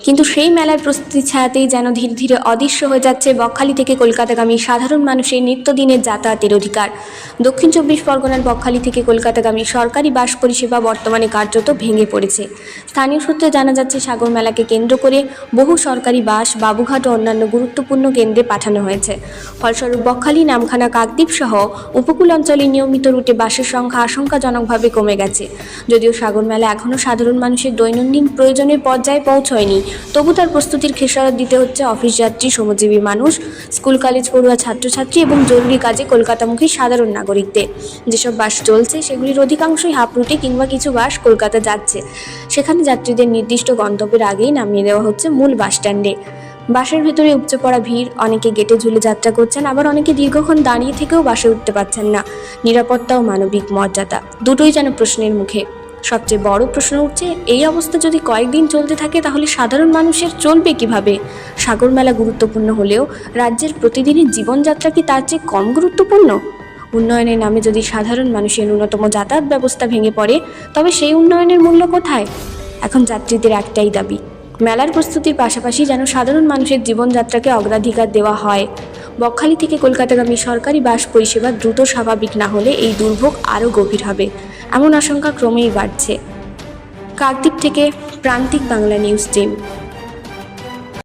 কিন্তু সেই মেলার প্রস্তুতি ছায়াতেই যেন ধীরে ধীরে অদৃশ্য হয়ে যাচ্ছে বকখালি থেকে কলকাতাগামী সাধারণ মানুষের নিত্যদিনের যাতায়াতের অধিকার। দক্ষিণ চব্বিশ পরগনার বকখালি থেকে কলকাতাগামী সরকারি বাস পরিষেবা বর্তমানে কার্যত ভেঙে পড়েছে। স্থানীয় সূত্রে জানা যাচ্ছে, সাগর মেলাকে কেন্দ্র করে বহু সরকারি বাস, বাবুঘাট ও অন্যান্য গুরুত্বপূর্ণ কেন্দ্রে পাঠানো হয়েছে। ফলস্বরূপ বকখালি, নামখানা, কাকদ্বীপ সহ উপকূল অঞ্চলে নিয়মিত রুটে বাসের সংখ্যা আশঙ্কাজনকভাবে কমে গেছে। যদিও সাগর মেলা এখনও সাধারণ মানুষের দৈনন্দিন প্রয়োজনের পর্যায়ে পৌঁছয়নি তবু তার প্রস্তুতির খেসারত দিতে হচ্ছে অফিস যাত্রী, শ্রমজীবী মানুষ, স্কুল, কলেজ, পড়ুয়া ছাত্রছাত্রী এবং জরুরি কাজে কলকাতামুখী সাধারণ নাগরিকদের। যেসব বাস চলছে, সেগুলির অধিকাংশই হাফ রুটে কিংবা কিছু বাস কলকাতা যাচ্ছে। সেখানে যাত্রীদের নির্দিষ্ট গন্তব্যের আগেই নামিয়ে দেওয়া হচ্ছে মূল বাস স্ট্যান্ডে। বাসের ভেতরে উপচে পড়া ভিড়, অনেকে গেটে ঝুলে যাত্রা করছেন, আবার অনেকে দীর্ঘক্ষণ দাঁড়িয়ে থেকেও বাসে উঠতে পারছেন না। নিরাপত্তা ও মানবিক মর্যাদা, দুটোই যেন প্রশ্নের মুখে। সবচেয়ে বড় প্রশ্ন উঠছে, এই অবস্থা যদি কয়েকদিন চলতে থাকে তাহলে সাধারণ মানুষের চলবে কীভাবে? সাগর মেলা গুরুত্বপূর্ণ হলেও রাজ্যের প্রতিদিনের জীবনযাত্রা কি তার চেয়ে কম গুরুত্বপূর্ণ? উন্নয়নের নামে যদি সাধারণ মানুষের ন্যূনতম যাতায়াত ব্যবস্থা ভেঙে পড়ে, তবে সেই উন্নয়নের মূল্য কোথায়? এখন যাত্রীদের একটাই দাবি মেলার প্রস্তুতির পাশাপাশি যেন সাধারণ মানুষের জীবনযাত্রাকে অগ্রাধিকার দেওয়া হয়। বকখালি থেকে কলকাতাগামী সরকারি বাস পরিষেবা দ্রুত স্বাভাবিক না হলে এই দুর্ভোগ আরও গভীর হবে। এমন আশঙ্কা ক্রমেই বাড়ছে। কাকদ্বীপ থেকে প্রান্তিক বাংলা নিউজ টিম।